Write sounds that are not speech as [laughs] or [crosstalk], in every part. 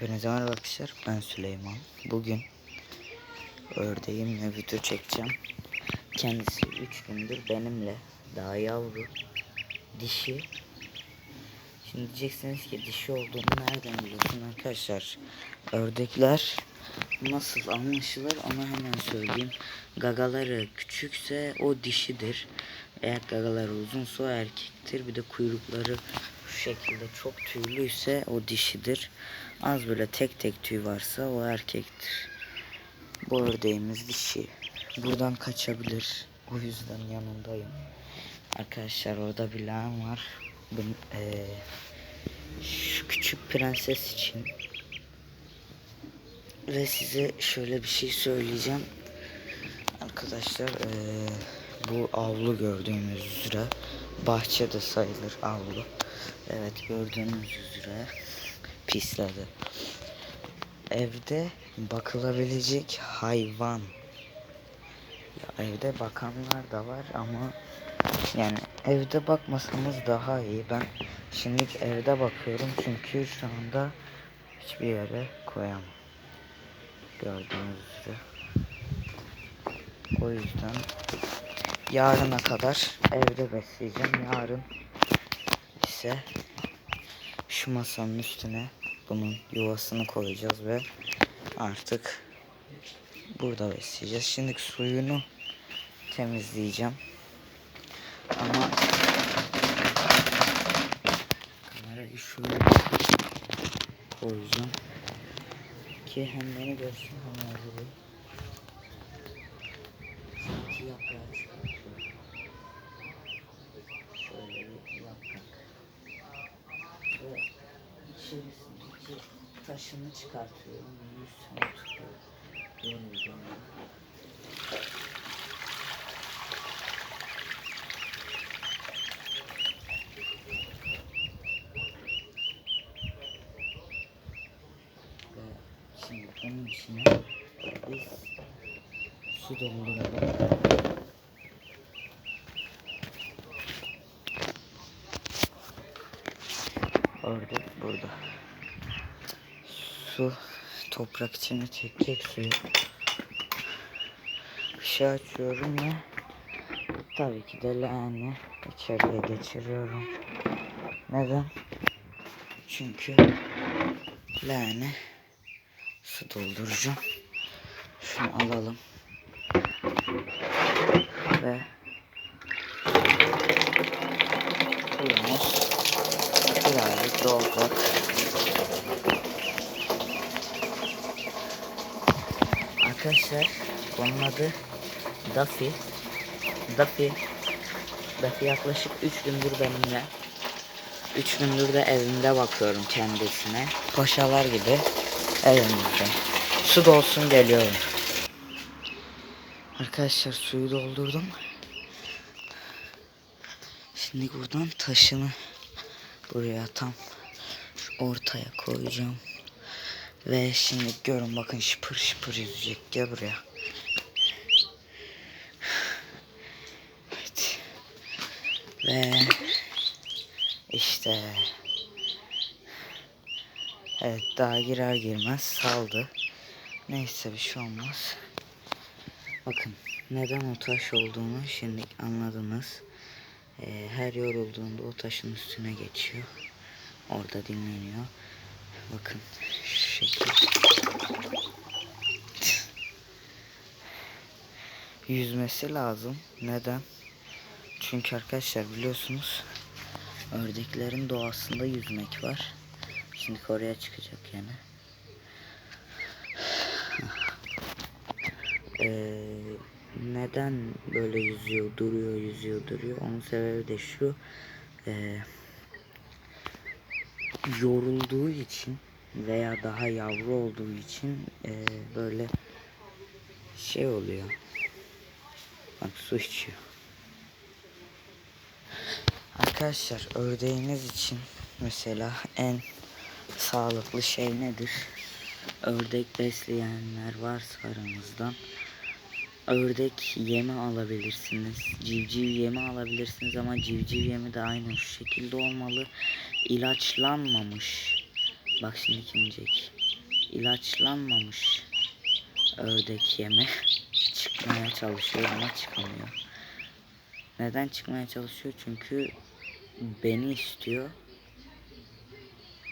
Hepinize merhaba arkadaşlar. Ben Süleyman. Bugün ördeğimle video çekeceğim. Kendisi 3 gündür benimle. Daha yavru. Dişi. Şimdi diyeceksiniz ki dişi olduğunu nereden biliyorsun arkadaşlar? Ördekler nasıl anlaşılır onu hemen söyleyeyim. Gagaları küçükse o dişidir. Eğer gagaları uzunsa o erkektir. Bir de kuyrukları şu şekilde çok tüylüyse o dişidir. Az böyle tek tek tüy varsa o erkektir. Bu ördeğimiz dişi. Buradan kaçabilir. O yüzden yanındayım. Arkadaşlar orada bir lağım var. Ben, eee, şu küçük prenses için ve size şöyle bir şey söyleyeceğim. Arkadaşlar eee, bu avlu gördüğünüz üzere bahçede sayılır avlu. Evet gördüğünüz üzere pisledi. Evde bakılabilecek hayvan. Ya evde bakanlar da var ama yani evde bakmasanız daha iyi. Ben şimdi evde bakıyorum çünkü şu anda hiçbir yere koyamam. Gördüğünüz üzere. O yüzden yarına kadar evde besleyeceğim. Yarın ise şu masanın üstüne bunun yuvasını koyacağız ve artık burada besleyeceğiz. Şimdi suyunu temizleyeceğim. Ama kamerayı şöyle koyacağım ki hem beni görsün hem yavruyu. İki yaprağı çıkartıyorum. Şöyle bir yaprak. Ve içerisindeki taşını çıkartıyorum. Yüzünü tutuyorum. Ve şimdi bunun içine biz su dolduralım. Orada, burada. Su, toprak içine çekecek suyu. Işığı açıyorum ve tabii ki de leğeni içeriye geçiriyorum. Neden? Çünkü leğene su dolduracağım. Şunu alalım. Ve suyumuz birazcık dolacak. Arkadaşlar bunun adı Duffy. Duffy. Duffy yaklaşık 3 gündür benimle. 3 gündür de evimde bakıyorum kendisine. Paşalar gibi evimizde. Su dolsun geliyorum. Arkadaşlar suyu doldurdum. Şimdi buradan taşını buraya tam ortaya koyacağım. Ve şimdi görün bakın şıpır şıpır yüzecek. Gel buraya. Evet. Ve işte Evet daha girer girmez saldı. Neyse bir şey olmaz. Bakın neden o taş olduğunu şimdi anladınız. Ee, her yorulduğunda o taşın üstüne geçiyor. Orada dinleniyor. Bakın şu şekil. Yüzmesi lazım. Neden? Çünkü arkadaşlar biliyorsunuz ördeklerin doğasında yüzmek var. Şimdi oraya çıkacak yani. Ee, neden böyle yüzüyor, duruyor, yüzüyor, duruyor? Onun sebebi de şu. Ee, yorulduğu için veya daha yavru olduğu için ee, böyle şey oluyor. Bak su içiyor. Arkadaşlar ördeğiniz için mesela en sağlıklı şey nedir? Ördek besleyenler varsa aramızdan ördek yemi alabilirsiniz. Civciv yemi alabilirsiniz ama civciv yemi de aynı şekilde olmalı. İlaçlanmamış. Bak şimdi kimcek. ilaçlanmamış ördek yeme [laughs] çıkmaya çalışıyor ama çıkamıyor. Neden çıkmaya çalışıyor? Çünkü beni istiyor.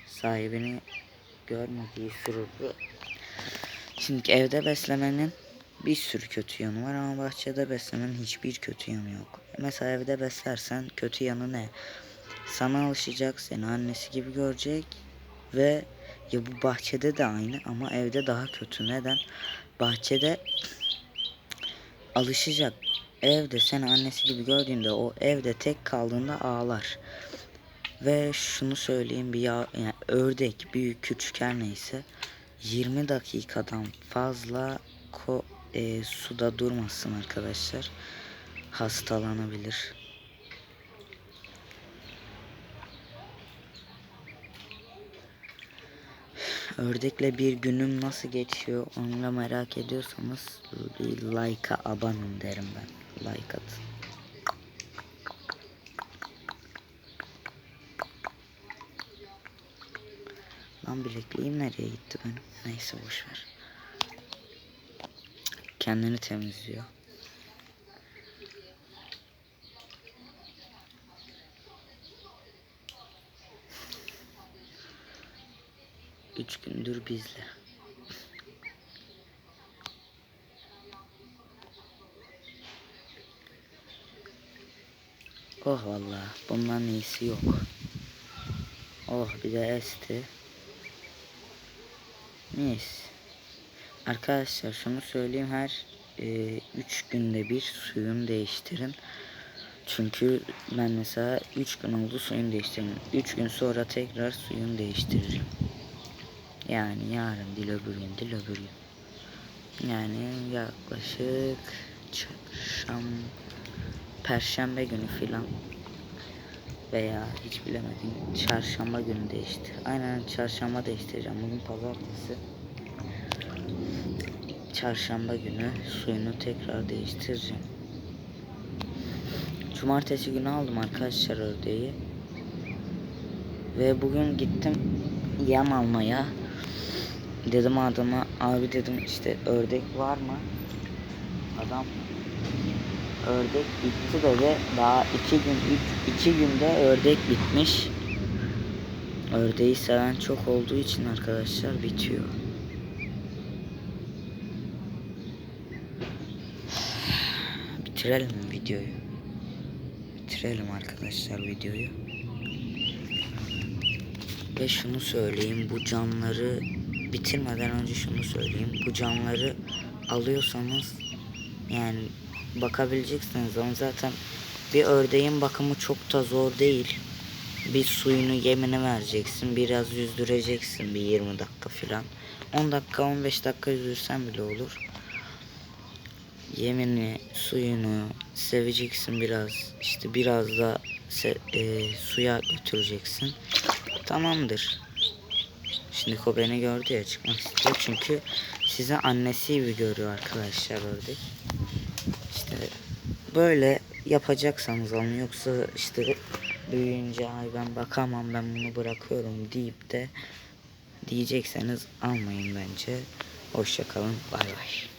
Sahibini görmediği sürece. Şimdi evde beslemenin bir sürü kötü yanı var ama bahçede beslemenin hiçbir kötü yanı yok. Mesela evde beslersen kötü yanı ne? Sana alışacak, seni annesi gibi görecek ve ya bu bahçede de aynı ama evde daha kötü. Neden? Bahçede alışacak. Evde seni annesi gibi gördüğünde o evde tek kaldığında ağlar. Ve şunu söyleyeyim bir ya yani ördek büyük küçük her neyse 20 dakikadan fazla ko e, suda durmasın arkadaşlar. Hastalanabilir. Ördekle bir günüm nasıl geçiyor onu merak ediyorsanız bir like'a abanın derim ben. Like atın. Lan bilekliğim nereye gitti benim? Neyse boşver. Kendini temizliyor. Üç gündür bizle. Oh vallahi bundan iyisi yok. Oh bir de esti. Mis. Arkadaşlar şunu söyleyeyim her 3 e, günde bir suyunu değiştirin. Çünkü ben mesela 3 gün oldu suyunu değiştirdim. 3 gün sonra tekrar suyunu değiştireceğim. Yani yarın değil öbür gün değil öbür gün. Yani yaklaşık çarşam perşembe günü filan veya hiç bilemedim çarşamba günü değiştir. Aynen çarşamba değiştireceğim. Bugün pazartesi. Çarşamba günü suyunu tekrar değiştireceğim. Cumartesi günü aldım arkadaşlar ördeği. Ve bugün gittim yem almaya. Dedim adama abi dedim işte ördek var mı? Adam ördek bitti dedi. Daha iki gün üç, iki günde ördek bitmiş. Ördeği seven çok olduğu için arkadaşlar bitiyor. Bitirelim videoyu. Bitirelim arkadaşlar videoyu. Ve şunu söyleyeyim bu canları bitirmeden önce şunu söyleyeyim. Bu canları alıyorsanız yani bakabileceksiniz ama zaten bir ördeğin bakımı çok da zor değil. Bir suyunu yemini vereceksin. Biraz yüzdüreceksin bir 20 dakika falan. 10 dakika 15 dakika yüzdürsen bile olur. Yemini, suyunu seveceksin biraz. İşte biraz da e, suya götüreceksin. Tamamdır. Şimdi o beni gördü ya çıkmak istiyor. Çünkü size annesi gibi görüyor arkadaşlar ördek. İşte böyle yapacaksanız alın yoksa işte büyüyünce ay ben bakamam ben bunu bırakıyorum deyip de diyecekseniz almayın bence. Hoşçakalın bay bay.